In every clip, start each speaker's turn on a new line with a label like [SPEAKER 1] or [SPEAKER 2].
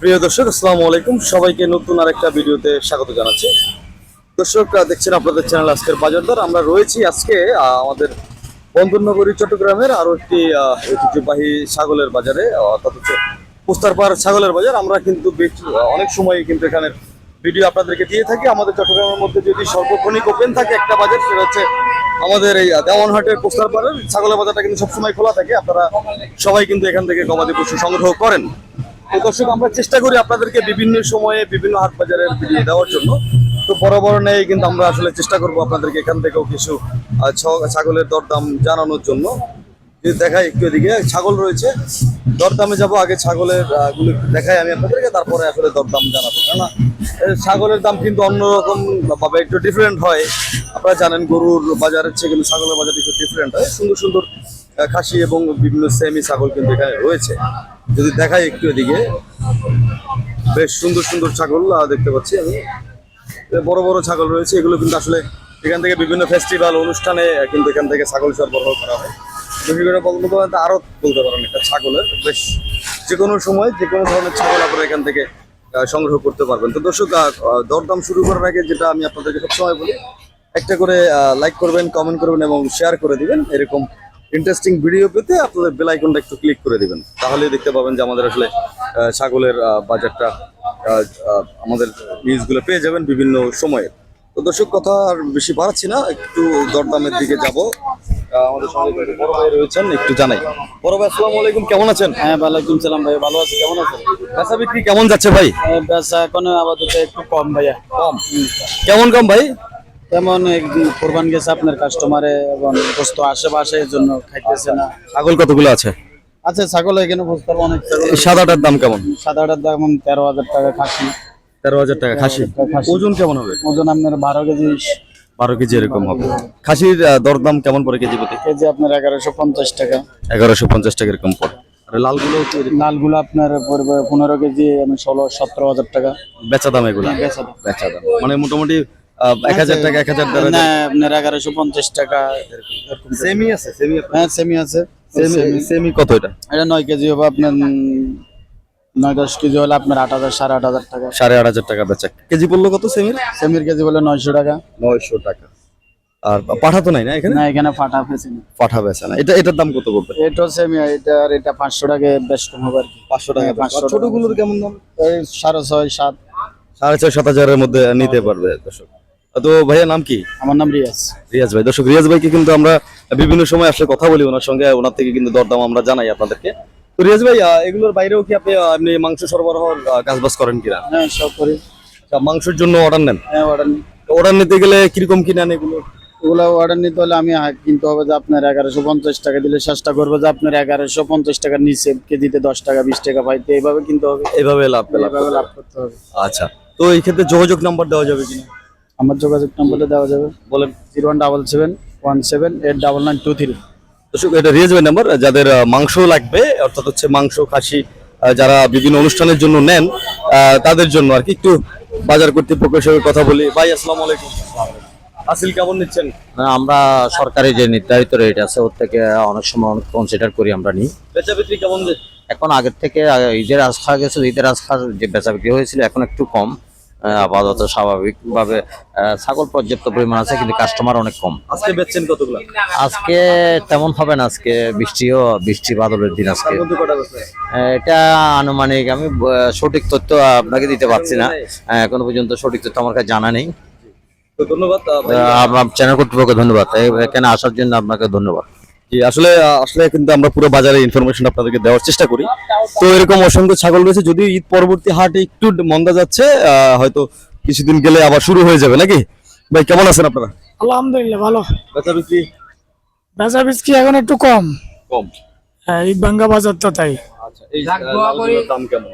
[SPEAKER 1] প্রিয় দর্শক, আসসালামু আলাইকুম। সবাইকে নতুন আরেকটা ভিডিওতে স্বাগত জানাচ্ছি। দর্শক দেখছেন আপনাদের চ্যানেল আজকের বাজার দর। আমরা রয়েছি আজকে আমাদের বন্দরনগরী, চট্টগ্রামের আরও একটি ঐতিহ্যবাহী ছাগলের বাজারে, অর্থাৎ হচ্ছে পোস্তারপাড় ছাগলের বাজার। আমরা কিন্তু অনেক সময় কিন্তু এখানে ভিডিও আপনাদেরকে দিয়ে থাকি। আমাদের চট্টগ্রামের মধ্যে যদি সর্বক্ষণিক ওপেন থাকে একটা বাজার, সেটা হচ্ছে আমাদের এই দেওয়ানহাটের পোস্তারপাড়ের ছাগলের বাজারটা কিন্তু সবসময় খোলা থাকে। আপনারা সবাই কিন্তু এখান থেকে গবাদি পশু সংগ্রহ করেন। তো দর্শক, আমরা চেষ্টা করি আপনাদেরকে বিভিন্ন সময়ে বিভিন্ন হাট বাজারের ভিডিও দেওয়ার জন্য। তো বড় বড় নেই কিন্তু আমরা আসলে চেষ্টা করব আপনাদেরকে এখান থেকেও কিছু ছাগলের দরদাম জানানোর জন্য। যদি দেখাই একটু এদিকে, ছাগল রয়েছে। দরদামে যাব, আগে ছাগলেরগুলো দেখাই আমি আপনাদেরকে, তারপরে আসলে দরদাম জানাব, কেননা ছাগলের দাম কিন্তু অন্যরকম ভাবে একটু ডিফারেন্ট হয়। আপনারা জানেন গরুর বাজারের চেয়ে কিন্তু ছাগলের বাজার একটু ডিফারেন্ট হয়। সুন্দর সুন্দর খাসি এবং বিভিন্ন সেমি ছাগল কিন্তু এখানে রয়েছে। যদি দেখাই একটু এদিকে, বেশ সুন্দর সুন্দর ছাগল দেখতে পাচ্ছি আমি। বড় বড় ছাগল রয়েছে, এগুলো কিন্তু আসলে এখান থেকে বিভিন্ন ফেস্টিভ্যাল অনুষ্ঠানে কিন্তু এখান থেকে ছাগল সরবরাহ করা হয়। বিভিন্ন বঙ্গবন্ধু আরও বলতে পারেন একটা ছাগলের। বেশ যে কোনো সময় যে কোনো ধরনের ছাগল আপনারা এখান থেকে সংগ্রহ করতে পারবেন। তো দর্শক দরদাম শুরু করার আগে যেটা আমি আপনাদেরকে সবসময় বলি, একটা করে লাইক করবেন কমেন্ট করবেন এবং শেয়ার করে দিবেন, এরকম ইন্টারেস্টিং ভিডিও পেতে আপনাদের বেল আইকনটা একটু ক্লিক করে দিবেন। তাহলে দেখতে পাবেন যে আমাদের আসলে ছাগলের বাজারটা আমাদের নিউজগুলো পেয়ে যাবেন বিভিন্ন সময়ে। তো দর্শক কথা আর বেশি বাড়াচ্ছি না একটু দরদামের দিকে যাব। আমাদের সঙ্গে একটু বড় ভাই রয়েছেন একটু জানাই। বড় ভাই আসসালামু আলাইকুম কেমন আছেন?
[SPEAKER 2] হ্যাঁ ওয়ালাইকুম সালাম ভাই ভালো আছি কেমন আছেন?
[SPEAKER 1] বেচা বিক্রি কেমন যাচ্ছে ভাই?
[SPEAKER 2] বেচা এখন আপাতত একটু কম ভাইয়া।
[SPEAKER 1] কম। কেমন কম ভাই?
[SPEAKER 2] তেমন একদিন কোরবান গেছে আপনার কাস্টমারে এবং বস্তু আশেপাশে এর জন্য খাইতেছে না।
[SPEAKER 1] ছাগল কতগুলো আছে?
[SPEAKER 2] আচ্ছা ছাগল এখানে বুঝতে অনেক
[SPEAKER 1] সাদাটার দাম কেমন?
[SPEAKER 2] সাদাটার দাম তেরো হাজার টাকা খাসি।
[SPEAKER 1] তেরো হাজার টাকা খাসি। ওজন কেমন হবে?
[SPEAKER 2] ওজন আপনার বারো কেজি।
[SPEAKER 1] বারো কেজি এরকম হবে। খাসির দরদাম কেমন পড়ে কেজি প্রতি?
[SPEAKER 2] কেজি আপনার এগারোশো পঞ্চাশ টাকা।
[SPEAKER 1] এগারোশো পঞ্চাশ টাকা এরকম পড়ে। আর লালগুলো
[SPEAKER 2] আপনার পনেরো কেজি আমি ষোলো সতেরো হাজার টাকা।
[SPEAKER 1] বেচা দাম এগুলা?
[SPEAKER 2] বেচা দাম।
[SPEAKER 1] বেচা দাম। মানে মোটামুটি এক হাজার টাকা এক হাজার টাকা
[SPEAKER 2] না আপনার এগারোশো পঞ্চাশ টাকা।
[SPEAKER 1] সেমি আছে সেমি
[SPEAKER 2] হ্যাঁ সেমি আছে।
[SPEAKER 1] সেমি সেমি কত এটা?
[SPEAKER 2] এটা নয় কেজি হবে আপনার নয় দশ কেজি হলে আপনার আট হাজার সাড়ে আট হাজার টাকা।
[SPEAKER 1] সাড়ে আট হাজার টাকা বেচা। কেজি পড়ল কত সেমির
[SPEAKER 2] সেমির কেজি বলে নয়শো টাকা।
[SPEAKER 1] নয়শো টাকা। আর পাঠা তো নাই না এখানে?
[SPEAKER 2] না এখানে
[SPEAKER 1] পাঠা না। এটা এটার দাম কত পড়বে?
[SPEAKER 2] এটাও সেমি এটা আর এটা পাঁচশো টাকা বেশ কম হবে আর কি।
[SPEAKER 1] পাঁচশো টাকা
[SPEAKER 2] পাঁচশো
[SPEAKER 1] আর ছোটগুলোর কেমন দাম?
[SPEAKER 2] সাড়ে ছয় সাত।
[SPEAKER 1] সাড়ে ছয় সাত হাজারের মধ্যে নিতে পারবে দর্শক। তো ভাইয়া নাম কি?
[SPEAKER 2] আমার নাম রিয়াজ।
[SPEAKER 1] রিয়াজ ভাই দর্শক রিয়াজ ভাইকে কিন্তু আমরা বিভিন্ন সময় আসলে কথা বলি ওনার সঙ্গে ওনার থেকে কিন্তু দরদাম আমরা জানাই আপনাদেরকে। তো রিয়াজ ভাই এগুলোর বাইরেও কি আপনি এমনি মাংস সরবরাহ কাজ বাজ করেন কিনা?
[SPEAKER 2] হ্যাঁ সব করি।
[SPEAKER 1] আচ্ছা, মাংসের জন্য অর্ডার নেন?
[SPEAKER 2] হ্যাঁ অর্ডার নিই।
[SPEAKER 1] অর্ডার নিতে গেলে কীরকম কি নেন এগুলো?
[SPEAKER 2] ওগুলো অর্ডার নিতে হলে আমি কিনতে হবে যে আপনার এগারোশো পঞ্চাশ টাকা দিলে চেষ্টা করব যে আপনার এগারোশো পঞ্চাশ টাকার নিচে কেজিতে দশ টাকা বিশ টাকা পাইতে এইভাবে কিনতে হবে।
[SPEAKER 1] এইভাবে লাভ লাভ
[SPEAKER 2] এইভাবে লাভ করতে হবে।
[SPEAKER 1] আচ্ছা তো এই ক্ষেত্রে যোগাযোগ নাম্বার দেওয়া যাবে কিনা?
[SPEAKER 2] আমার যোগাযোগ নম্বরে দেওয়া যাবে।
[SPEAKER 1] বলেন
[SPEAKER 2] zero one double seven one seven eight double nine two three.
[SPEAKER 1] দর্শক এটা রিয়াজ ভাই নাম্বার। যাদের মাংস লাগবে অর্থাৎ হচ্ছে মাংস খাসি যারা বিভিন্ন অনুষ্ঠানের জন্য নেন তাদের জন্য আর কি একটু বাজার কর্তৃপক্ষের সঙ্গে কথা বলি। ভাই আসসালামু আলাইকুম। আসিল কেমন নিচ্ছেন?
[SPEAKER 3] আমরা সরকারি যে নির্ধারিত রেট আছে ওর থেকে অনেক সময় অনেক কনসিডার করি আমরা নিই।
[SPEAKER 1] বেচা বিক্রি কেমন
[SPEAKER 3] এখন আগের থেকে ঈদের আজ খাওয়া গেছে ঈদের আজ খাওয়া যে বেচা বিক্রি হয়েছিল এখন একটু কম। আপাতত স্বাভাবিকভাবে ছাগল পর্যাপ্ত পরিমাণ আছে কিন্তু কাস্টমার অনেক কম।
[SPEAKER 1] আজকে বেচছেন কতগুলো?
[SPEAKER 3] আজকে তেমন হবে না আজকে বৃষ্টিও বৃষ্টি বাদলের দিন আজকে। এটা আনুমানিক আমি সঠিক তথ্য আপনাকে দিতে পারছি না। এখনও পর্যন্ত সঠিক তথ্য আমার কাছে জানা নেই।
[SPEAKER 1] ধন্যবাদ
[SPEAKER 3] আপনার চ্যানেল কর্তৃপক্ষকে ধন্যবাদ। এখানে আসার জন্য আপনাকে ধন্যবাদ।
[SPEAKER 1] জি, আসলে আসলে কিন্তু আমরা পুরো বাজারে ইনফরমেশন আপনাদেরকে দেওয়ার চেষ্টা করি। তো এরকম অসংখ্য ছাগল রয়েছে যদিও ঈদ পরবর্তী হাট একটু মন্দা যাচ্ছে হয়তো কিছুদিন গেলে আবার শুরু হয়ে যাবে নাকি? ভাই কেমন আছেন আপনারা?
[SPEAKER 4] আলহামদুলিল্লাহ ভালো।
[SPEAKER 1] বেচা বিক্রি?
[SPEAKER 4] বেচা বিচকি এখন একটু কম।
[SPEAKER 1] কম।
[SPEAKER 4] হ্যাঁ ঈদ ভাঙ্গা বাজার তো তাই।
[SPEAKER 1] আচ্ছা এই দাম কেমন?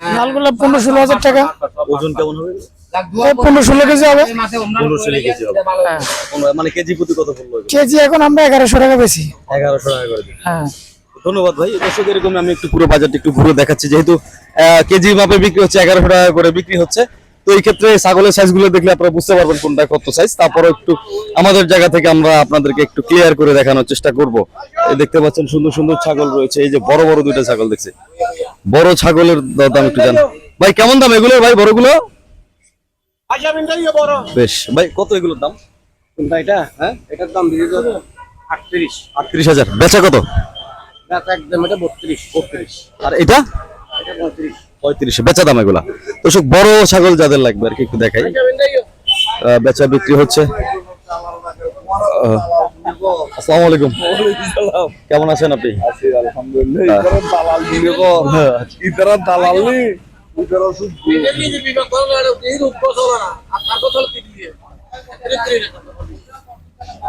[SPEAKER 4] লালগুলো পনেরো ষোলো হাজার টাকা।
[SPEAKER 1] ওজন কেমন হবে?
[SPEAKER 4] পনেরো ষোলো কেজি হবে।
[SPEAKER 1] পনেরো ষোলো কেজি হবে।
[SPEAKER 4] হ্যাঁ
[SPEAKER 1] মানে কেজি প্রতি কত পড়ল
[SPEAKER 4] কেজি এখন আমরা এগারোশো টাকা বেশি।
[SPEAKER 1] এগারোশো টাকা করে
[SPEAKER 4] হ্যাঁ।
[SPEAKER 1] ধন্যবাদ ভাই। দর্শক এরকম আমি একটু পুরো বাজারটা একটু ঘুরে দেখাচ্ছি। যেহেতু কেজি মাপে বিক্রি হচ্ছে এগারোশো টাকা করে বিক্রি হচ্ছে। তো এই ক্ষেত্রে ছাগলের সাইজগুলো দেখলে আপনারা বুঝতে পারবেন কোনটা কত সাইজ তারপরে একটু আমাদের জায়গা থেকে আমরা আপনাদেরকে একটু ক্লিয়ার করে দেখানোর চেষ্টা করব। এই দেখতে পাচ্ছেন সুন্দর সুন্দর ছাগল রয়েছে। এই যে বড় বড় দুইটা ছাগল দেখছি। বড় ছাগলের দাম একটু জানো ভাই কেমন দাম এগুলো? ভাই বড়গুলো? বেশ। ভাই কত এগুলোর দাম?
[SPEAKER 2] কোনটা এটা হ্যাঁ? এটার দাম দিয়ে দেবো আটত্রিশ।
[SPEAKER 1] আটত্রিশ হাজার। বেচা কত?
[SPEAKER 2] একদম এটা বত্রিশ। বত্রিশ।
[SPEAKER 1] আর এটা?
[SPEAKER 2] এটা পঁয়ত্রিশ।
[SPEAKER 1] পঁয়ত্রিশে। বেচা দাম এগুলা। তো সব বড় ছাগল যাদের লাগবে আর কি একটু দেখাই। বেচা বিক্রি হচ্ছে। আহ, আসসালামু আলাইকুম। কেমন আছেন আপনি?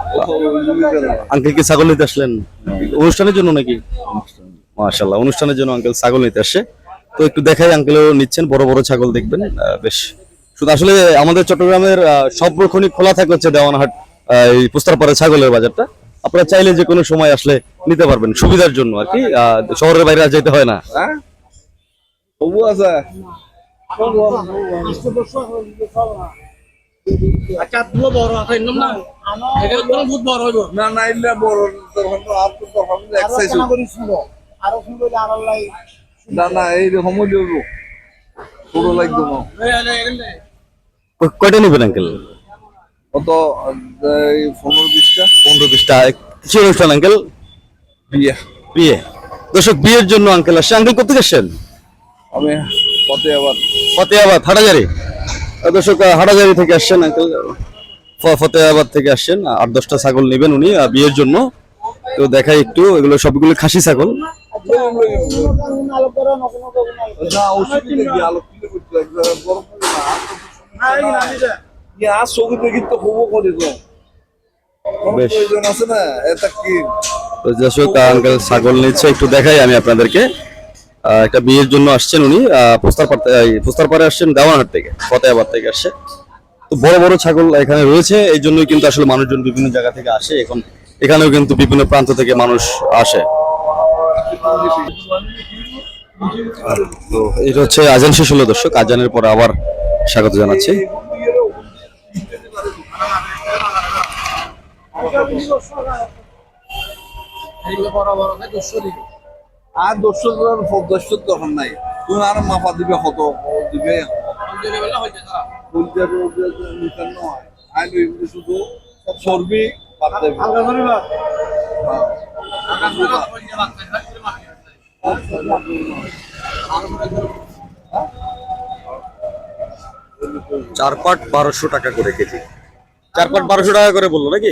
[SPEAKER 1] হ্যাঁ, আঙ্কেল কি ছাগল নিতে আসলেন? অনুষ্ঠানের জন্য নাকি? মাশাল্লাহ অনুষ্ঠানের জন্য আঙ্কেল ছাগল নিতে আসছে তো একটু দেখাই আঙ্কেলও নিচ্ছেন বড় বড় ছাগল দেখবেন। আহ, বেশ। শুধু আসলে আমাদের চট্টগ্রামের আহ, সব রক্ষণই খোলা থাকে হচ্ছে দেওয়ানহাট এই পোস্তারপাড়া ছাগলের বাজারটা। আপনারা চাইলে যে কোনো সময় আসলে নিতে পারবেন সুবিধার জন্য আর কি। আহ, শহরের বাইরে আর যেতে হয় না।
[SPEAKER 5] তবু আছে
[SPEAKER 2] আচ্ছা তুলো বড় আছে একদম না? এটা একদম বহুত বড় হইব।
[SPEAKER 5] না না ইল্লা বড় তখন আর তো তখন এক্সারসাইজ
[SPEAKER 2] আরও সুন্দর আরও লাই
[SPEAKER 5] না না এই রকম হইল ছোট লাগতো না
[SPEAKER 1] কয়টা নেবেন আঙ্কেল
[SPEAKER 5] কত? এই পনেরো বিশটা।
[SPEAKER 1] পনেরো বিশটা। কি অনুষ্ঠান আঙ্কেল
[SPEAKER 5] বিয়ে।
[SPEAKER 1] বিয়ে। দর্শক বিয়ের জন্য আঙ্কেল আসছে। আঙ্কেল কোথেকে আসছেন?
[SPEAKER 5] আমি আবার
[SPEAKER 1] ফতেহাবাদ হাটাজারি দর্শক হাটাজারি থেকে আসছেন আঙ্কেল ফতেহাবাদ থেকে আসছেন। আট দশটা ছাগল নেবেন উনি বিয়ের জন্য। তো দেখাই একটু এগুলো সবগুলো খাসি ছাগল। ছাগল নিচ্ছে একটু দেখাই আমি আপনাদেরকে। একটা বিয়ের জন্য আসছেন উনি পোস্তারপাড় পোস্তারপাড়ে আসছেন দেওয়ানহাট থেকে, ফতেহাবাদ থেকে আসছে। তো বড় বড় ছাগল এখানে রয়েছে, এই জন্যই কিন্তু আসলে মানুষজন বিভিন্ন জায়গা থেকে আসে, এখন এখানেও কিন্তু বিভিন্ন প্রান্ত থেকে মানুষ আসে। এটা হচ্ছে আজান শেষ হলো দর্শক, আজানের পরে আবার স্বাগত জানাচ্ছি।
[SPEAKER 2] বড় বড়
[SPEAKER 5] আর দর্শক দর্শক দরকার নাই। তুমি আর মাপা দিবে কত দিবে? শুধু চর্বি বাদ দেবে।
[SPEAKER 1] চার পাট বারোশো টাকা করে কেজি। চার পাট বারোশো টাকা করে বলল নাকি?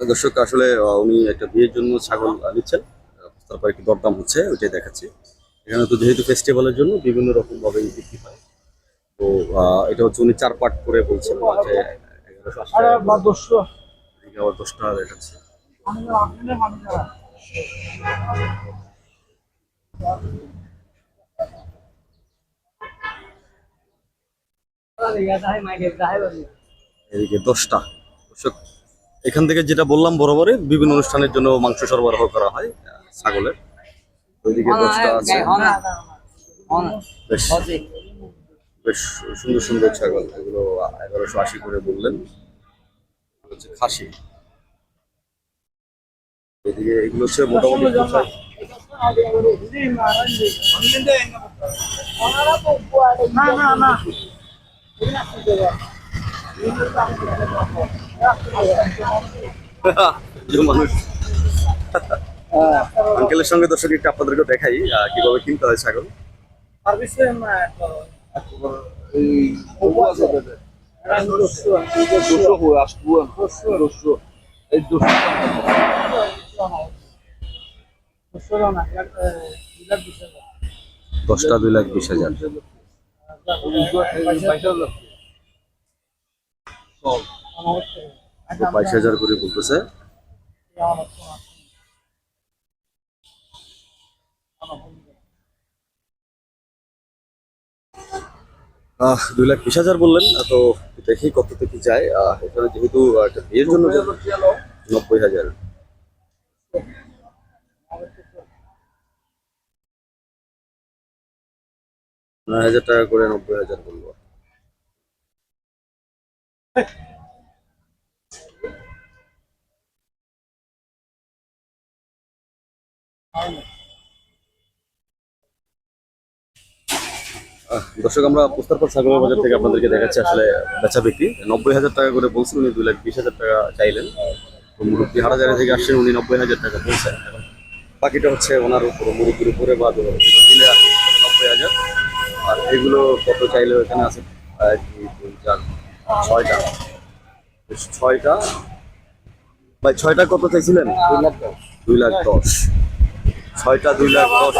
[SPEAKER 1] দর্শক আসলে উনি একটা বিয়ের জন্য ছাগল নিচ্ছেন। তারপর একটু দরদাম হচ্ছে ওইটাই দেখাচ্ছি। এখানে তো যেহেতু ফেস্টিভ্যালের জন্য বিভিন্ন রকম ভাবে বিক্রি হয়। তো আহ, এটা হচ্ছে উনি চার পাট করে বলছেন এগারোশো আবার দশ। টাকা দেখাচ্ছে। এদিকে দশটা। দর্শক এখান থেকে যেটা বললাম বরাবরে বিভিন্ন অনুষ্ঠানের জন্য মাংস সরবরাহ করা হয় আহ, ছাগলের। ওইদিকে দশটা আছে। বেশ। বেশ সুন্দর সুন্দর ছাগল এগুলো এগারোশো আশি করে বললেন। হচ্ছে খাসি। এদিকে এগুলো হচ্ছে মোটামুটি কোথায়? যে আঙ্কেলের সঙ্গে দর্শক একটু আপনাদেরকে দেখাই কীভাবে কিনতে হয় ছাগল। দশটা দুই লাখ বিশ হাজার। বাইশ হাজার করে বলতেছে। আহ, দুই লাখ বিশ হাজার বললেন তো দেখি কত থেকে যায়। আহ, এখানে যেহেতু একটা বিয়ের জন্য নব্বই হাজার। নয় হাজার টাকা করে নব্বই হাজার বলব। দর্শক, আমরা পোস্তারপাড় ছাগলের বাজার থেকে আপনাদেরকে দেখাচ্ছি আসলে বেচা বিক্রি। নব্বই হাজার টাকা করে বলছেন উনি, দুই লাখ বিশ হাজার টাকা চাইলেন। মুরব্বী হারাজারি থেকে আসছেন উনি, নব্বই হাজার টাকা বলছেন। বাকিটা হচ্ছে ওনার উপরে, মুরব্বীর উপরে বা দিলে নব্বই হাজার। আর এগুলো কত চাইলে এখানে আছে? চার ছয়টা। ছয়টা। ভাই ছয়টা কত চাইছিলেন? দুই লাখ দশ। দুই ছয়টা দুই লাখ দশ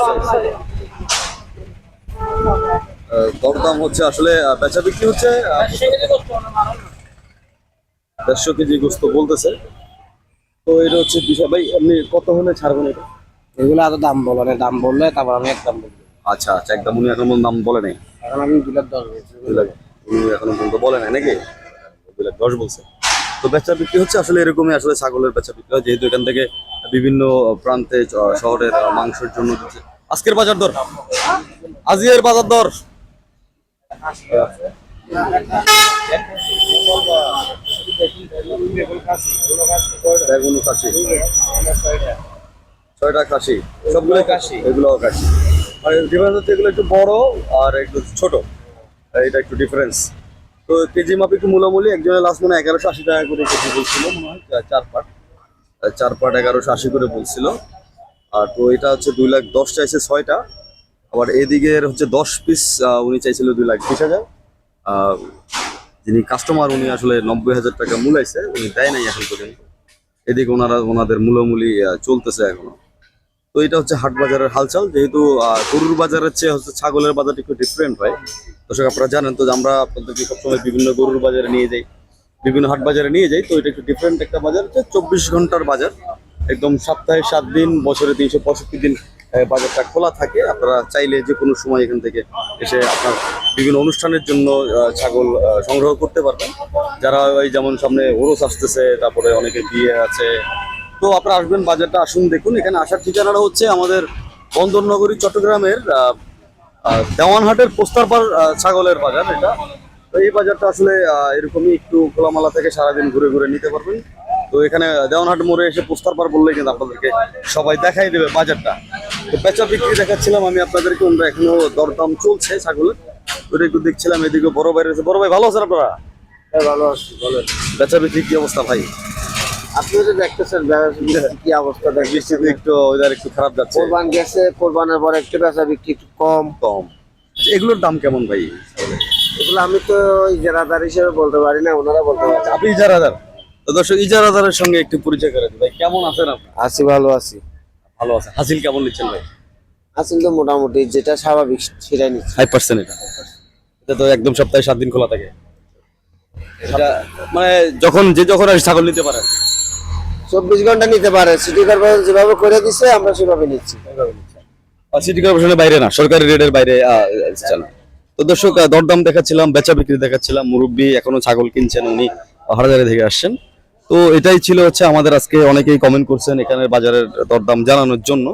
[SPEAKER 1] দরদাম হচ্ছে আসলে বেচা বিক্রি হচ্ছে দেড়শো কেজি গোস্ত বলতেছে। তো এটা হচ্ছে বিষয়। ভাই আপনি কত হলে ছাড়বেন এটা?
[SPEAKER 2] এগুলো এত দাম বলো না দাম বললে তারপর আমি এক দাম বলব।
[SPEAKER 1] আচ্ছা আচ্ছা একদম উনি এখন দাম বলে নেই।
[SPEAKER 2] এখন আমি দু লাখ দশ বলছি।
[SPEAKER 1] দুই লাখ এখনও পর্যন্ত বলে নাই নাকি? দশ বলছে। তো বেচা বিক্রি হচ্ছে আসলে এরকমই, আসলে ছাগলের বেচা বিক্রি হয়, যেহেতু এখান থেকে বিভিন্ন প্রান্তে শহরের মাংসের জন্য। আজকের বাজার দর? আজকের বাজার দর? ছয়টা খাসি। সবগুলো কাশি এগুলো কাশি আর ডিফারেন্স হচ্ছে এগুলো একটু বড় আর একটু ছোট। এটা একটু ডিফারেন্স তো কেজি মাপে একটু মূলামূলি, একজনের লাস্ট মনে এগারোশো আশি টাকা করে কেজি বলছিল, মনে হয় চার পাট। চার পাট এগারোশো আশি করে বলছিল। আর তো এটা হচ্ছে দুই লাখ দশ চাইছে ছয়টা। আবার এদিকের হচ্ছে দশ পিস উনি চাইছিল দুই লাখ বিশ হাজার। যিনি কাস্টমার উনি আসলে নব্বই হাজার টাকা মূলাইছে, উনি দেয় নাই এখন পর্যন্ত। এদিকে ওনারা, ওনাদের মূলামূলি চলতেছে এখনও। তো এটা হচ্ছে হাট বাজারের হালচাল, যেহেতু গরুর বাজারের চেয়ে হচ্ছে ছাগলের বাজারটা একটু ডিফারেন্ট হয়। দর্শক, আপনারা জানেন তো আমরা আপনাদেরকে সবসময় বিভিন্ন গরুর বাজারে নিয়ে যাই, বিভিন্ন হাট বাজারে নিয়ে যাই, তো এটা একটু ডিফারেন্ট একটা বাজার হচ্ছে চব্বিশ ঘণ্টার বাজার। একদম সপ্তাহে সাত দিন, বছরে তিনশো পঁয়ষট্টি দিন বাজারটা খোলা থাকে। আপনারা চাইলে যে কোনো সময় এখান থেকে এসে আপনার বিভিন্ন অনুষ্ঠানের জন্য ছাগল সংগ্রহ করতে পারবেন। যারা ওই যেমন সামনে ওরস আসতেছে, তারপরে অনেকে বিয়ে আছে তো আপনারা আসবেন বাজারটা আসুন দেখুন। এখানে আসার ঠিকানাটা হচ্ছে আমাদের বন্দরনগরী চট্টগ্রামের দেওয়ানহাটের পোস্তারপাড় ছাগলের বাজার এটা। তো এই বাজারটা আসলে এরকমই একটু খোলামালা থেকে সারাদিন ঘুরে ঘুরে নিতে পারবেন। তো এখানে দেওয়ানহাট মোড়ে এসে পোস্তারপাড় বললেই কিন্তু আপনাদেরকে সবাই দেখাই দেবে বাজারটা। তো বেচা বিক্রি দেখাচ্ছিলাম আমি আপনাদেরকে আমরা এখনও দরদাম চলছে ছাগলের। ওটা একটু দেখছিলাম এদিকে বড় ভাই রয়েছে। বড় ভাই ভালো আছেন আপনারা?
[SPEAKER 2] হ্যাঁ ভালো আছি বলেন
[SPEAKER 1] বেচা বিক্রি কি অবস্থা ভাই?
[SPEAKER 2] আপনি তো দেখতেছেন কি অবস্থা
[SPEAKER 1] একটু ওয়েদার একটু খারাপ যাচ্ছে।
[SPEAKER 2] কোরবান গেছে কোরবানের পরে একটু বেচা বিক্রি একটু কম।
[SPEAKER 1] কম। এগুলোর দাম কেমন ভাই?
[SPEAKER 2] এগুলো আমি তো ইজারাদার হিসেবে বলতে পারি না ওনারা বলতে পারে
[SPEAKER 1] আপনি ইজারাদার? দর্শক ইজারাদারের সঙ্গে একটু পরিচয় করে ভাই কেমন আছেন আপনি?
[SPEAKER 2] আছি ভালো আছি।
[SPEAKER 1] ভালো আছেন। হাসিল কেমন নিচ্ছেন ভাই?
[SPEAKER 2] আছেন তো মোটামুটি যেটা স্বাভাবিক সেটাই নিচ্ছি।
[SPEAKER 1] ফাইভ পার্সেন্ট এটা। এটা তো একদম সপ্তাহে সাত দিন খোলা থাকে। এটা মানে যখন যে যখন আসে ছাগল নিতে পারেন
[SPEAKER 2] চব্বিশ ঘণ্টা নিতে পারে। সিটি কর্পোরেশন যেভাবে করে দিচ্ছে আমরা সেভাবে নিচ্ছি।
[SPEAKER 1] সিটি কর্পোরেশনের বাইরে না, সরকারি রেটের বাইরে। তো দর্শক দরদাম দেখাচ্ছিলাম, বেচা বিক্রি দেখাচ্ছিলাম, মুরব্বী এখনও ছাগল কিনছেন উনি, হারাজারি থেকে আসছেন। তো এটাই ছিল হচ্ছে আমাদের আজকে, অনেকেই কমেন্ট করছেন এখানে বাজারের দরদাম জানানোর জন্য।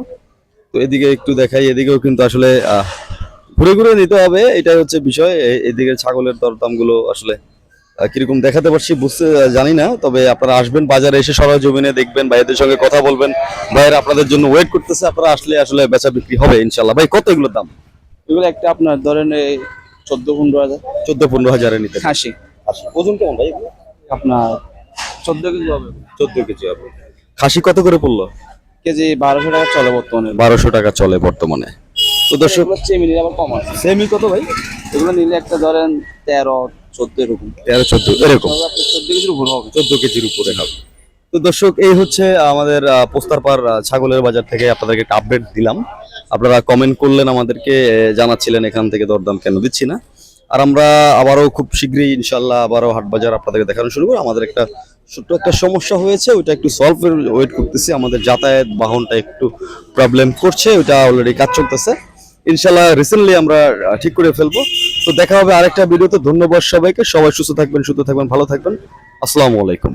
[SPEAKER 1] তো এদিকে একটু দেখাই, এদিকেও কিন্তু আসলে ঘুরে ঘুরে নিতে হবে, এটাই হচ্ছে বিষয়। এদিকে ছাগলের দরদামগুলো আসলে কীরকম দেখাতে পারছি বুঝতে জানি না তবে আপনারা আসবেন বাজারে এসে সরজমিনে দেখবেন ভাইদের সঙ্গে কথা বলবেন। ভাইয়েরা আপনাদের জন্য ওয়েট করতেছে আপনারা আসলে আসলে বেচা বিক্রি হবে ইনশাল্লাহ ভাই কত এগুলোর দাম?
[SPEAKER 2] এগুলো একটা আপনার ধরেন এই চোদ্দ পনেরো হাজার।
[SPEAKER 1] চোদ্দ পনেরো হাজারে নিতে আচ্ছা ওজন কেমন ভাই
[SPEAKER 2] আপনার চোদ্দ কেজি হবে।
[SPEAKER 1] চোদ্দ কেজি হবে। খাসি কত করে পড়ল?
[SPEAKER 2] কেজি বারোশো টাকা চলে বর্তমানে।
[SPEAKER 1] বারোশো টাকা চলে বর্তমানে। তো দর্শক
[SPEAKER 2] চেয়ে নিলে আবার কম আছে।
[SPEAKER 1] সেমি কত ভাই?
[SPEAKER 2] এগুলো নিলে একটা ধরেন তেরো চোদ্দ এরকম।
[SPEAKER 1] তেরো চোদ্দ এরকম।
[SPEAKER 2] চোদ্দ কেজির উপর হবে।
[SPEAKER 1] চোদ্দ কেজির উপরে হবে। তো দর্শক এই হচ্ছে আমাদের আহ, পোস্তারপাড় ছাগলের বাজার থেকে আপনাদেরকে একটা আপডেট দিলাম। আপনারা কমেন্ট করলেন আমাদেরকে জানাচ্ছিলেন এখান থেকে দরদাম কেন দিচ্ছি না। আর আমরা আবারও খুব শীঘ্রই ইনশাল্লাহ আবারও হাট বাজার আপনাদেরকে দেখানো শুরু করব। আমাদের একটা ছোট্ট একটা সমস্যা হয়েছে ওইটা একটু সলভ ওয়েট করতেছি। আমাদের যাতায়াত বাহনটা একটু প্রবলেম করছে ওইটা অলরেডি কাজ চলতেছে। ইনশাল্লাহ রিসেন্টলি আমরা ঠিক করে ফেলব। তো দেখা হবে আরেকটা ভিডিওতে। ধন্যবাদ সবাইকে। সবাই সুস্থ থাকবেন সুস্থ থাকবেন, ভালো থাকবেন। আসসালামু আলাইকুম।